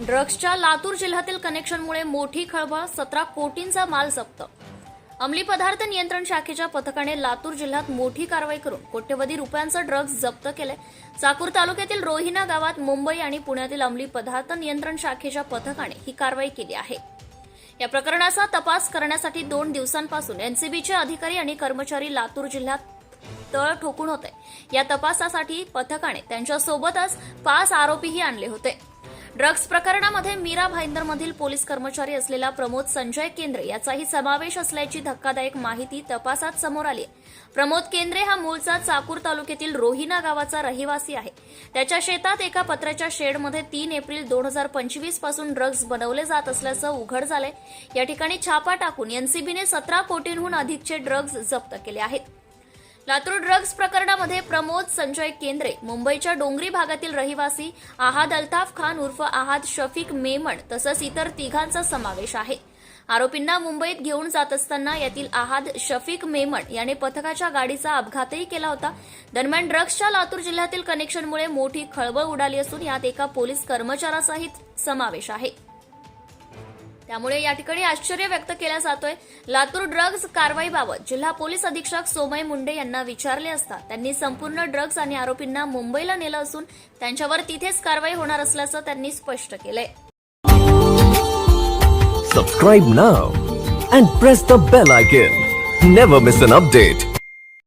ड्रग्सच्या लातूर जिल्ह्यातील कनेक्शनमुळे मोठी खळबळ सतरा कोटींचा माल जप्त. अंमली पदार्थ नियंत्रण शाखेच्या पथकाने लातूर जिल्ह्यात मोठी कारवाई करून कोट्यवधी रुपयांचं ड्रग्ज जप्त केलंय. चाकूर तालुक्यातील रोहिना गावात मुंबई आणि पुण्यातील अंमली पदार्थ नियंत्रण शाखेच्या पथकाने ही कारवाई केली आहे. या प्रकरणाचा तपास करण्यासाठी दोन दिवसांपासून एनसीबीचे अधिकारी आणि कर्मचारी लातूर जिल्ह्यात तळ ठोकून होते. या तपासासाठी पथकाने त्यांच्यासोबतच पाच आरोपीही आणले होते. ड्रग्ज प्रकरणामध्ये मीरा भाईंदरमधील पोलीस कर्मचारी असलेला प्रमोद संजय केंद्रे याचाही समावेश असल्याची धक्कादायक माहिती तपासात समोर आली आहे. प्रमोद केंद्रे हा मूळचा चाकूर तालुक्यातील रोहिना गावाचा रहिवासी आहे. त्याच्या शेतात एका पत्र्याच्या शेडमध्ये तीन एप्रिल दोन हजार पंचवीसपासून ड्रग्ज बनवले जात असल्याचं उघड झालंय. या ठिकाणी छापा टाकून एनसीबीने सतरा कोटींहून अधिकचे ड्रग्ज जप्त केले आहेत. लातूर ड्रग्ज प्रकरणामध्ये प्रमोद संजय केंद्रे मुंबईच्या डोंगरी भागातील रहिवासी आहाद अल्ताफ खान उर्फ आहाद शफीक मेमण तसंच इतर तिघांचा समावेश आहे. आरोपींना मुंबईत घेऊन जात असताना यातील आहाद शफीक मेमण याने पथकाच्या गाडीचा अपघातही केला होता. दरम्यान ड्रग्जच्या लातूर जिल्ह्यातील कनेक्शनमुळे मोठी खळबळ उडाली असून यात एका पोलीस कर्मचाऱ्याचाही समावेश आहे. त्यामुळे या ठिकाणी आश्चर्य व्यक्त केला जातोय. लातूर ड्रग्ज कारवाईबाबत जिल्हा पोलीस अधीक्षक सोमय मुंडे यांना विचारले असता त्यांनी संपूर्ण ड्रग्ज आणि आरोपींना मुंबईला नेलं असून त्यांच्यावर तिथेच कारवाई होणार असल्याचं त्यांनी स्पष्ट केलंय. Subscribe now and press the bell icon never miss an update